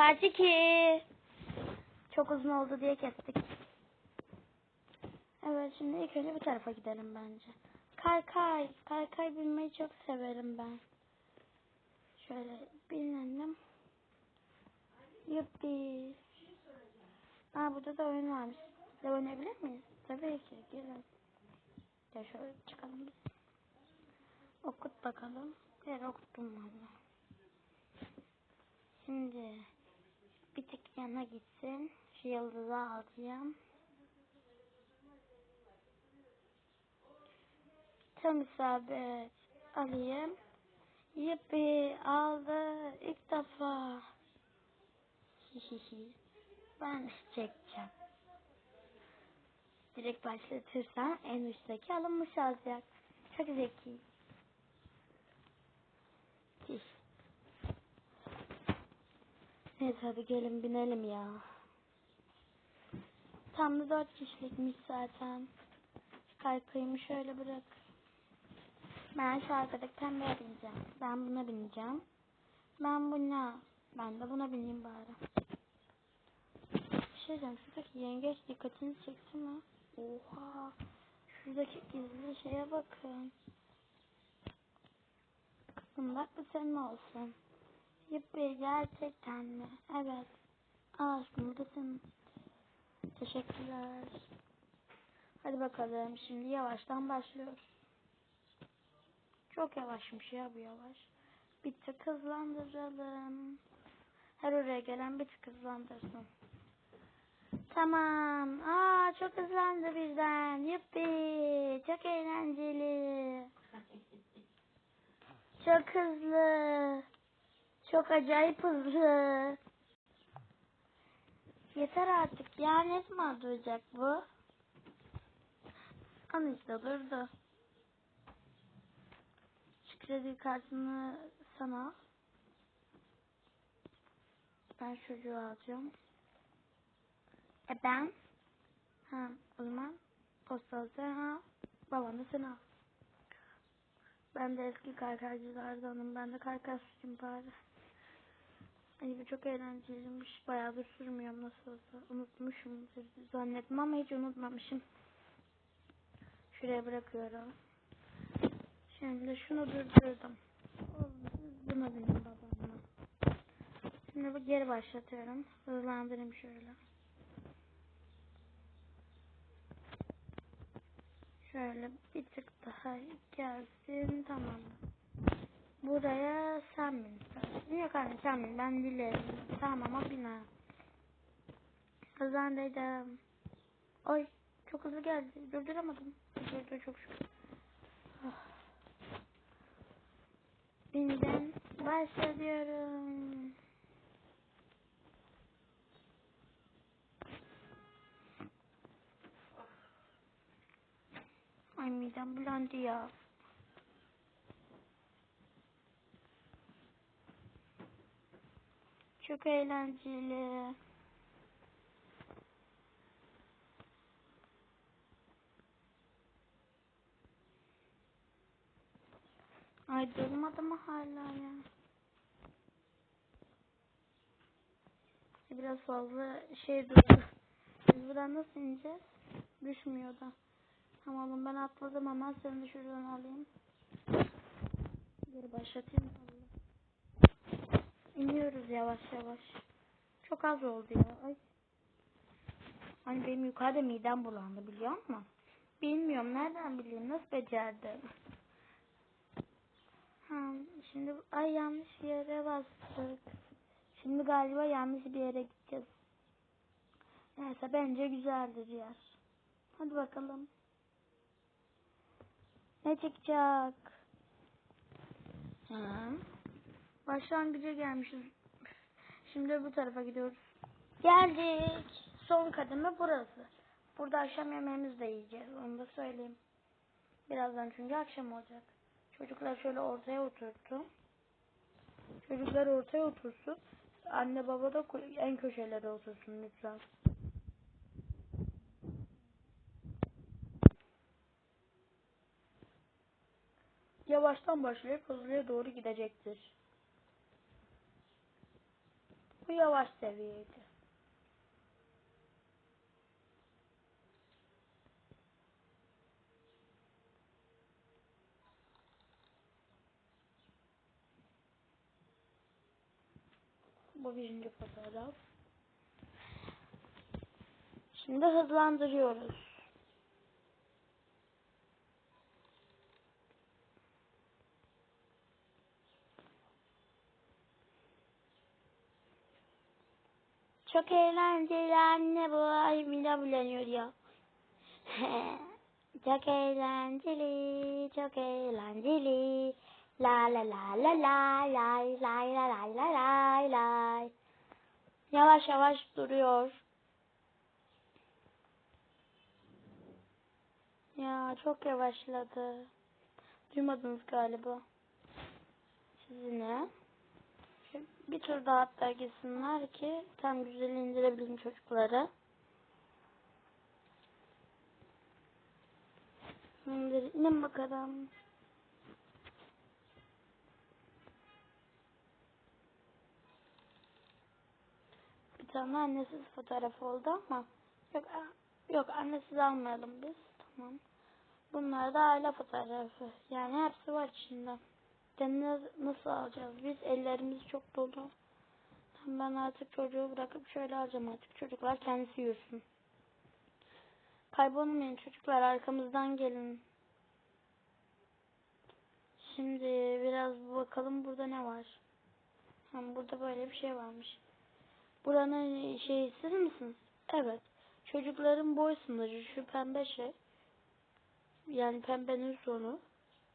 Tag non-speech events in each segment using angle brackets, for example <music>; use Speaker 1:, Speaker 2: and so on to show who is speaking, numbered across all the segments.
Speaker 1: Part 2. Çok uzun oldu diye kestik. Evet şimdi ilk önce bu tarafa gidelim bence. Kay kay. Kay kay binmeyi çok severim ben. Şöyle binelim. Yuppi. Aa burada da oyun varmış. De oynayabilir miyiz? Tabii ki. Gelin. Ya şöyle çıkalım. Okut bakalım. Evet okuttum valla. Şimdi bir tık yana gitsin. Şu yıldızı alacağım. Tam isabet alayım. Yippi aldı ilk defa. Hihihi. ben çekeceğim. Direkt başlatırsam en üstteki alınmış olacak. Çok zeki. Hiş. Neyse hadi gelin binelim ya. Tam da dört kişilikmiş zaten. Kaykayımı şöyle bırak. Ben şu arkadaki pembeye bineceğim. Ben buna bineceğim. Ben buna. Ben de buna bineyim bari. Bir şey diyeceğim. Şuradaki yengeç dikkatini çekti mi? Oha. Şuradaki gizli şeye bakın. Bak bu senin olsun. Yuppi gerçekten mi? Evet. Al senin. Teşekkürler. Hadi bakalım şimdi yavaştan başlıyoruz. Çok yavaşmış ya bu yavaş. Bir tık hızlandıralım. Her oraya gelen bir tık hızlandırsın. Tamam. Aa çok hızlandı birden. Yuppi. Çok eğlenceli. Çok hızlı. Çok acayip hızlı. Yeter artık ya ne zaman duracak bu? An işte durdu. Şu kartını sana. Ben çocuğu alacağım. E ben? Ha o zaman postalı sen al. Baban da sen al. Ben de eski kaykaycılardanım. Ben de süreyim bari. Ay bu çok eğlenceliymiş. Bayağıdır sürmüyorum nasıl olsa. Unutmuşum zannettim ama hiç unutmamışım. Şuraya bırakıyorum. Şimdi şunu durdurdum. Buna binin babamla. Şimdi bu geri başlatıyorum. Hızlandırayım şöyle. Şöyle bir tık daha gelsin. Tamam. Buraya sen bin. Yok anne sen bin. Ben dilerim. Tamam ama bina. Hızlandırdım. Oy çok hızlı geldi. Durduramadım. Durdu çok şükür. Ah. Bindim. Başlıyorum. Ay midem bulandı ya. Çok eğlenceli. Ay durmadı mı hala ya? Biraz fazla şey durdu. Biz buradan nasıl ineceğiz? Düşmüyor da. Tamam ben atladım ama seni de şuradan alayım. Geri başlatayım. İniyoruz yavaş yavaş. Çok az oldu ya. Ay. Hani benim yukarıda midem bulandı biliyor musun? Bilmiyorum nereden bileyim nasıl becerdim. Ha, şimdi ay yanlış yere bastık. Şimdi galiba yanlış bir yere gideceğiz. Neyse bence güzeldir yer. Hadi bakalım. Ne çıkacak? Ha. Başlangıca gelmişiz. Şimdi bu tarafa gidiyoruz. Geldik. Son kademe burası. Burada akşam yemeğimizi de yiyeceğiz. Onu da söyleyeyim. Birazdan çünkü akşam olacak. Çocuklar şöyle ortaya oturdu. Çocuklar ortaya otursun. Anne baba da en köşelere otursun lütfen. Yavaştan başlayıp hızlıya doğru gidecektir. Bu yavaş seviyeydi. Bu birinci fotoğraf. Şimdi hızlandırıyoruz. Çok eğlenceli anne bu ay midem bulanıyor ya. <laughs> çok eğlenceli, çok eğlenceli. La la la la la lay lay la lay la lay lay. Yavaş yavaş duruyor. Ya çok yavaşladı. Duymadınız galiba. Sizinle. Bir tur daha hatta gitsinler ki tam güzel indirebileyim çocukları. İndir, inin bakalım. Bir tane annesiz fotoğraf oldu ama yok yok annesiz almayalım biz. Tamam. Bunlar da aile fotoğrafı. Yani hepsi var içinde. Deniz nasıl alacağız? Biz ellerimiz çok dolu. Ben artık çocuğu bırakıp şöyle alacağım artık. Çocuklar kendisi yürüsün. Kaybolmayın çocuklar arkamızdan gelin. Şimdi biraz bakalım burada ne var. Burada böyle bir şey varmış. Buranın şeyi siz misiniz? Evet. Çocukların boy sınırı şu pembe şey. Yani pembenin sonu.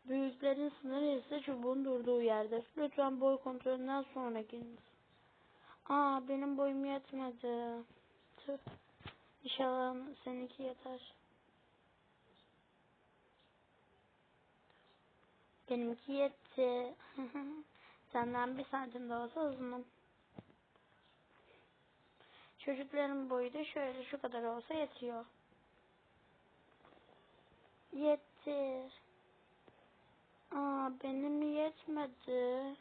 Speaker 1: Büyüklerin sınırı ise çubuğun durduğu yerde. Lütfen boy kontrolünden sonra giriniz. Aa benim boyum yetmedi. Tüh. İnşallah seninki yeter. Benimki yetti. <laughs> Senden bir santim de olsa uzunum. Çocukların boyu da şöyle şu kadar olsa yetiyor. Yetti. Aa benim yetmedi.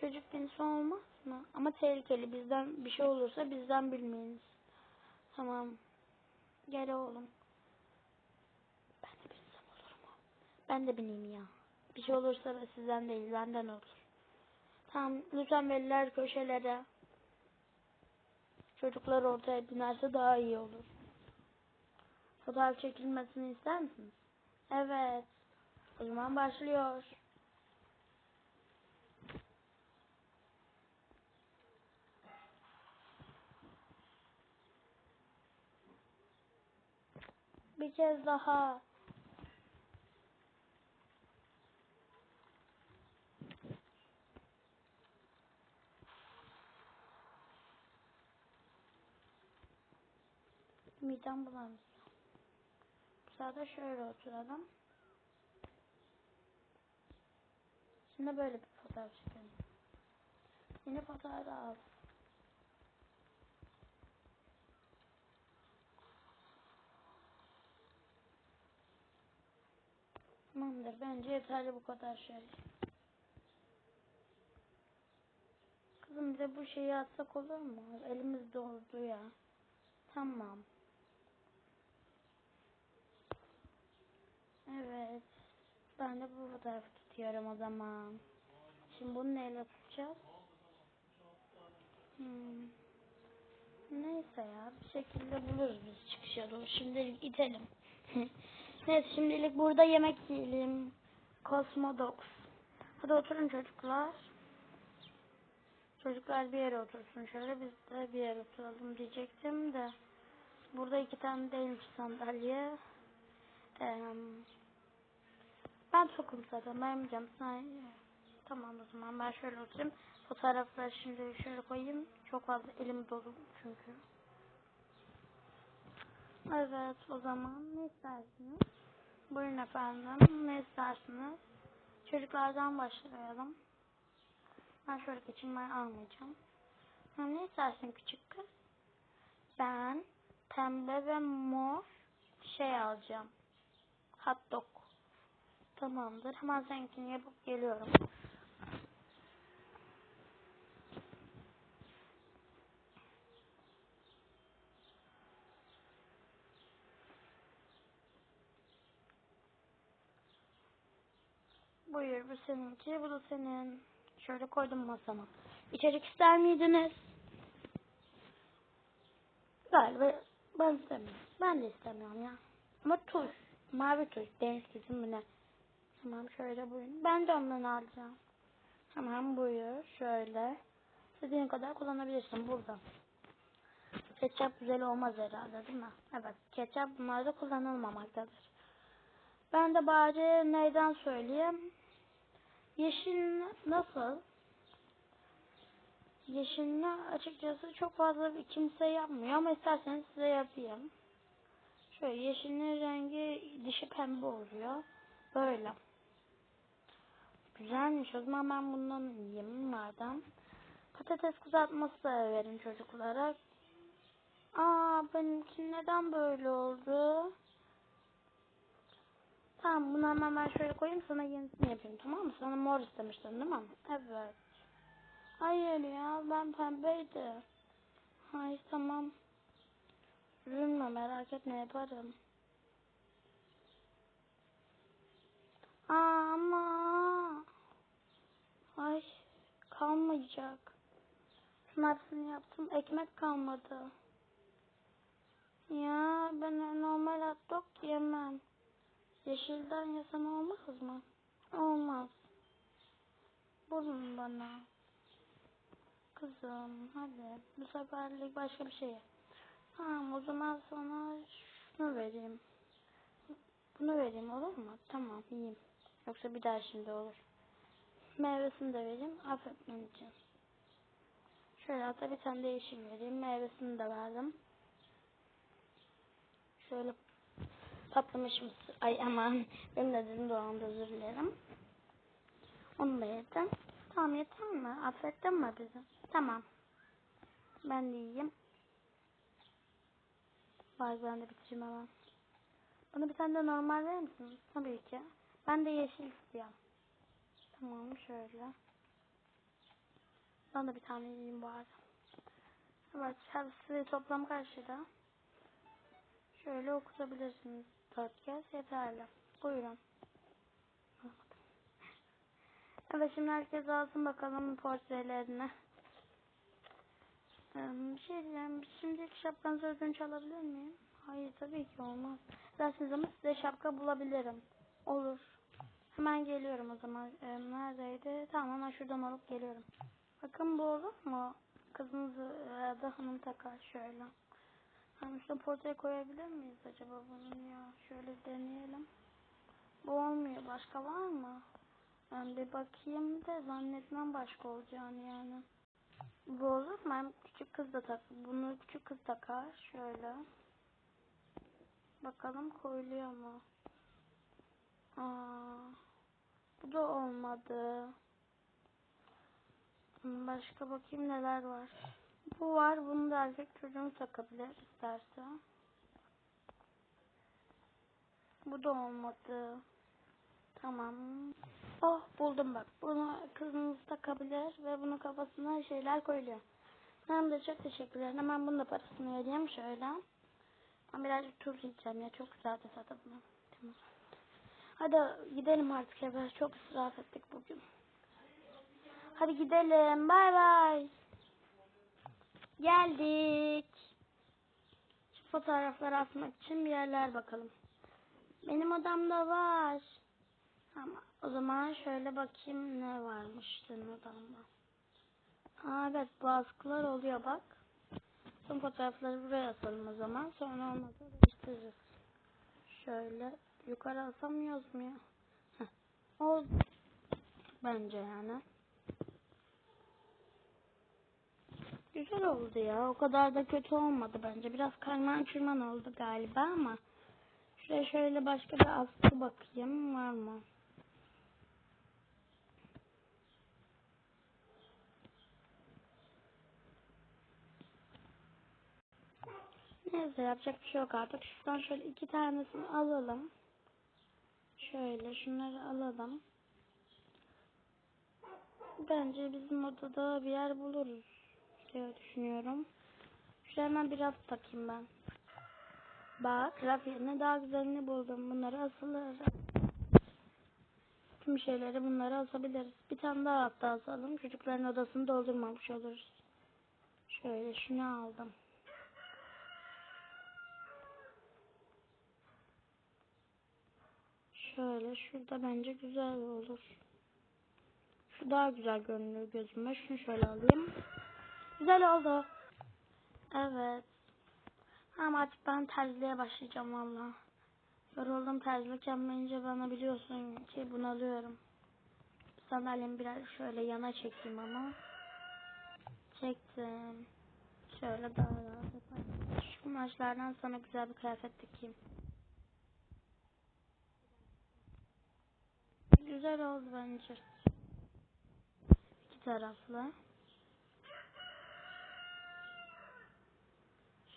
Speaker 1: Çocuk cinsi olmaz mı? Ama tehlikeli. Bizden bir şey olursa bizden bilmeyiniz. Tamam. Gel oğlum. Ben de binsem olur mu? Ben de bineyim ya. Bir şey olursa da sizden değil benden olur. Tamam lütfen veliler köşelere. Çocuklar ortaya binerse daha iyi olur. Fotoğraf çekilmesini ister misiniz? Evet. O zaman başlıyor. Bir kez daha. Midem bulanıyor. Bu sırada şöyle oturalım. Şimdi böyle bir fotoğraf çekelim. Yeni fotoğrafı al. Tamamdır. Bence yeterli bu kadar şey. Kızım bize bu şeyi atsak olur mu? Elimiz doldu ya. Tamam. Evet. Ben de bu fotoğrafı tutuyorum o zaman. Şimdi bunu neyle tutacağız? Hmm. Neyse ya bir şekilde buluruz biz çıkışa doğru. Şimdilik itelim. <laughs> Neyse şimdilik burada yemek yiyelim. Cosmodox. Hadi oturun çocuklar. Çocuklar bir yere otursun şöyle biz de bir yere oturalım diyecektim de. Burada iki tane değilmiş sandalye. Ee, ben tokum zaten canım. Sen... Tamam o zaman ben şöyle oturayım. Fotoğrafları şimdi şöyle koyayım. Çok fazla elim dolu çünkü. Evet o zaman ne istersiniz? Buyurun efendim ne istersiniz? Çocuklardan başlayalım. Ben şöyle geçeyim ben almayacağım. Ha, ne istersin küçük kız? Ben pembe ve mor şey alacağım. Hot dog. Tamamdır. Hemen seninkini yapıp geliyorum. Buyur bu seninki, bu da senin. Şöyle koydum masama. İçecek ister miydiniz? Galiba ben istemiyorum. Ben de istemiyorum ya. Ama tuş, mavi tuş, deniz kesim bu ne? Tamam şöyle buyurun. Ben de ondan alacağım. Tamam buyur. Şöyle. İstediğin kadar kullanabilirsin burada. Ketçap güzel olmaz herhalde değil mi? Evet. Ketçap bunlarda kullanılmamaktadır. Ben de bari neyden söyleyeyim? Yeşil nasıl? Yeşilini açıkçası çok fazla kimse yapmıyor ama isterseniz size yapayım. Şöyle yeşilin rengi dişi pembe oluyor. Böyle. Güzelmiş. O zaman ben bundan yiyeyim madem. Patates kızartması da verin çocuklara. Aa benimki neden böyle oldu? Tamam bunu hemen ben şöyle koyayım sana yenisini yapayım tamam mı? Sana mor istemiştin değil mi? Evet. Hayır ya ben pembeydi. Hayır tamam. Üzülme merak etme yaparım. Aa, ama. Ay kalmayacak. Hepsini yaptım. Ekmek kalmadı. Ya ben normal hot dog yemem. Yeşilden yesem olmaz mı? Olmaz. Bulun bana. Kızım hadi. Bu seferlik başka bir şey. yap. Tamam o zaman sana şunu vereyim. Bunu vereyim olur mu? Tamam yiyeyim. Yoksa bir daha şimdi olur. Meyvesini de vereyim. Affetmen için. Şöyle hatta bir tane de yeşil vereyim. Meyvesini de verdim. Şöyle patlamış mısır. Ay aman benim de dedim doğanda özür dilerim. Onu da yedim. Tamam yeter mi? Affettin mi bizi? Tamam. Ben de yiyeyim. Vay ben de bitireyim hemen. Bana bir tane de normal verir misiniz? Tabii ki. Ben de yeşil istiyorum. Tamam şöyle. Ben de bir tane yiyeyim bari. Evet hepsi toplam karşıda. Şöyle okutabilirsiniz. Dört kez yeterli. Buyurun. <laughs> Evet şimdi herkes alsın bakalım portrelerini. Ee, Bir şey diyeceğim. Şimdiki şapkanızı ödünç alabilir miyim? Hayır tabii ki olmaz. Dersiniz ama size şapka bulabilirim. Olur. Hemen geliyorum o zaman. Ee, neredeydi? Tamam hemen şuradan alıp geliyorum. Bakın bu olur mu? Kızınızı ya da hanım takar şöyle. Hani şurada portreye koyabilir miyiz acaba bunun ya? Şöyle deneyelim. Bu olmuyor. Başka var mı? Ben bir bakayım da zannetmem başka olacağını yani. Bu olur mu? Hem küçük kız da tak. Bunu küçük kız takar. Şöyle. Bakalım koyuluyor mu? Aa, bu da olmadı. Başka bakayım neler var. Bu var. Bunu da erkek çocuğum takabilir isterse. Bu da olmadı. Tamam. Oh buldum bak. Bunu kızınız takabilir ve bunun kafasına şeyler koyuluyor. Hem de çok teşekkürler. Hemen bunun da parasını vereyim şöyle. Ben birazcık tuz yiyeceğim ya. Çok güzel de zaten bunu. Tamam. Hadi gidelim artık eve. Çok israf ettik bugün. Hadi gidelim. Bay bay. Geldik. Şu fotoğrafları asmak için bir yerler bakalım. Benim odamda var. Ama o zaman şöyle bakayım ne varmış senin odanda. Aa, evet bu oluyor bak. Son fotoğrafları buraya asalım o zaman. Sonra da değiştiririz. Şöyle yukarı asamıyoruz mu ya? Heh. Oldu. Bence yani. Güzel oldu ya. O kadar da kötü olmadı bence. Biraz karman çurman oldu galiba ama. Şuraya şöyle başka bir askı bakayım. Var mı? Neyse yapacak bir şey yok artık. Şuradan şöyle iki tanesini alalım. Şöyle şunları alalım. Bence bizim odada bir yer buluruz diye düşünüyorum. Şuraya hemen biraz takayım ben. Bak raf yerine daha güzelini buldum. Bunları asılır. tüm şeyleri bunları asabiliriz. Bir tane daha hatta asalım. Çocukların odasını doldurmamış oluruz. Şöyle şunu aldım. Şöyle şurada bence güzel olur. Şu daha güzel görünüyor gözüme. Şunu şöyle alayım. Güzel oldu. Evet. Ama artık ben terziliğe başlayacağım valla. Yoruldum terzilik yapmayınca bana biliyorsun ki bunalıyorum. Sandalyemi biraz şöyle yana çekeyim ama. Çektim. Şöyle daha rahat. Şu kumaşlardan sana güzel bir kıyafet dikeyim. Güzel oldu bence. İki taraflı.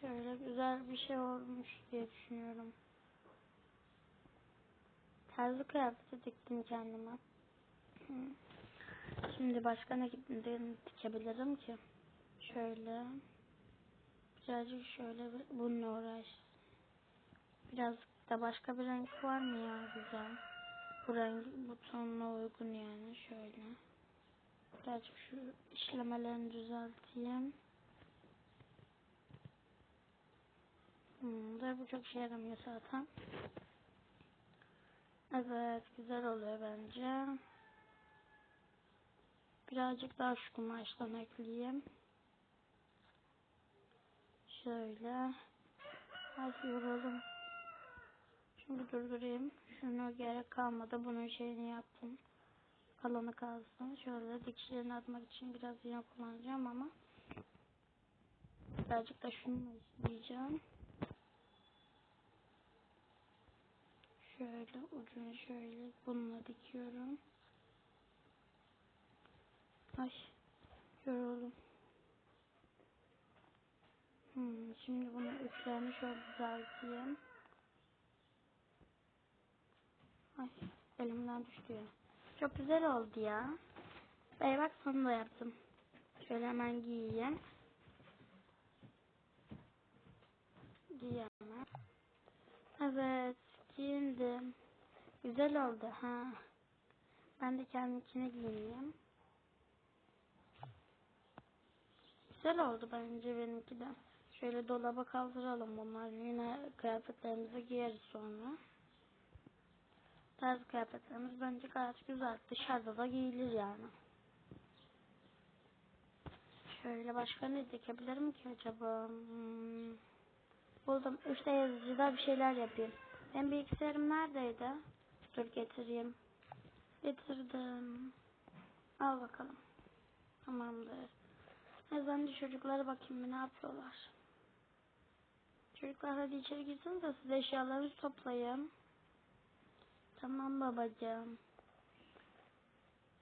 Speaker 1: Şöyle güzel bir şey olmuş diye düşünüyorum. Terzi kıyafeti diktim kendime. Şimdi başka ne dikebilirim ki? Şöyle. Birazcık şöyle bununla uğraş. Biraz da başka bir renk var mı ya güzel? Bu renk bu tonuna uygun yani şöyle. Birazcık şu işlemelerini düzelteyim. Hmm, da bu çok şey yaramıyor zaten. Evet güzel oluyor bence. Birazcık daha şu kumaştan ekleyeyim. Şöyle. Hadi yoruldum. Şimdi durdurayım. Şunu gerek kalmadı. Bunun şeyini yaptım. Kalanı kalsın. Şöyle dikişlerini atmak için biraz yine kullanacağım ama birazcık da şunu işleyeceğim. Şöyle ucunu şöyle bununla dikiyorum. Ay yoruldum. Hmm, şimdi bunun uçlarını şöyle düzelteyim. Ay elimden düştü ya. Çok güzel oldu ya. Bey bak sonunda yaptım. Şöyle hemen giyeyim. Giyemem. Evet giyindim. Güzel oldu ha. Ben de kendimkini giyeyim. Güzel oldu bence benimki de. Şöyle dolaba kaldıralım bunları. Yine kıyafetlerimizi giyeriz sonra. Tarz kıyafetlerimiz bence gayet güzel. Dışarıda da giyilir yani. Şöyle başka ne dikebilirim ki acaba? Hmm. Buldum. İşte yazıcıda bir şeyler yapayım. Ben bilgisayarım neredeydi? Dur getireyim. Getirdim. Al bakalım. Tamamdır. E ben de çocuklara bakayım bir ne yapıyorlar. Çocuklar hadi içeri girsin de siz eşyalarınızı toplayın. Tamam babacığım.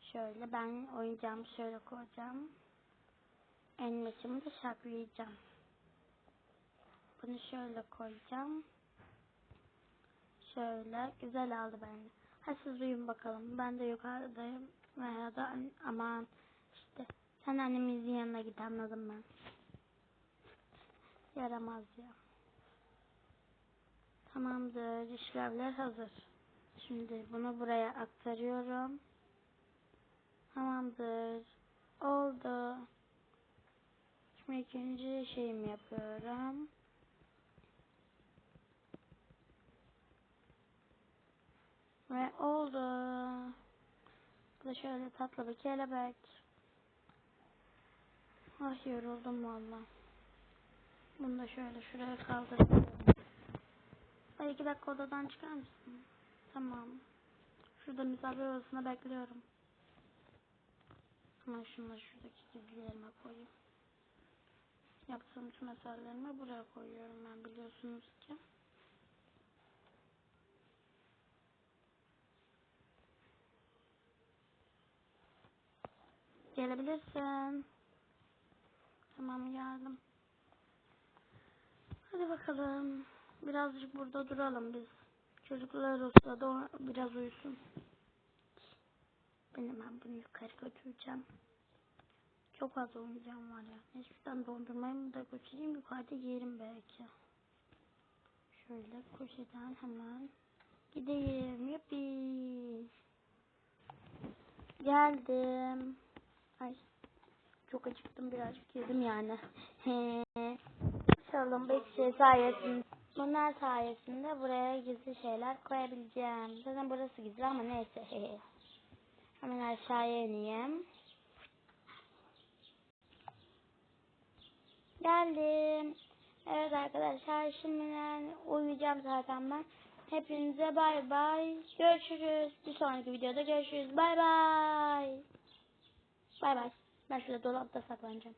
Speaker 1: Şöyle ben oyuncağımı şöyle koyacağım. Elmasımı da saklayacağım. Bunu şöyle koyacağım. Şöyle güzel aldı bence. Hadi siz uyuyun bakalım. Ben de yukarıdayım. Veya da aman işte sen annemizin yanına git anladım ben. Yaramaz ya. Tamamdır. İşlevler hazır. Şimdi bunu buraya aktarıyorum. Tamamdır. Oldu. Şimdi ikinci şeyimi yapıyorum. Ve oldu. Bu da şöyle tatlı bir kelebek. Ah yoruldum valla. Bunu da şöyle şuraya kaldırıyorum. Ay iki dakika odadan çıkar mısın? Tamam. Şurada misafir odasına bekliyorum. Hemen şunları şuradaki gizli yerime koyayım. Yaptığım tüm eserlerimi buraya koyuyorum ben biliyorsunuz ki. Gelebilirsin. Tamam geldim. Hadi bakalım. Birazcık burada duralım biz. Çocuklar olsa da biraz uyusun. Ben hemen bunu yukarı götüreceğim. Çok fazla oyuncağım var ya. Neyse dondurmayı da götüreyim. Yukarıda yerim belki. Şöyle köşeden hemen gideyim. Yuppi. Geldim. Ay. Çok acıktım birazcık yedim yani. <laughs> Çalım bekçi sayesinde bunlar sayesinde buraya gizli şeyler koyabileceğim. Zaten burası gizli ama neyse. <laughs> Hemen aşağıya ineyim. Geldim. Evet arkadaşlar şimdi uyuyacağım zaten ben. Hepinize bay bay. Görüşürüz. Bir sonraki videoda görüşürüz. Bay bay. Bay bay. Ben şurada dolapta saklanacağım.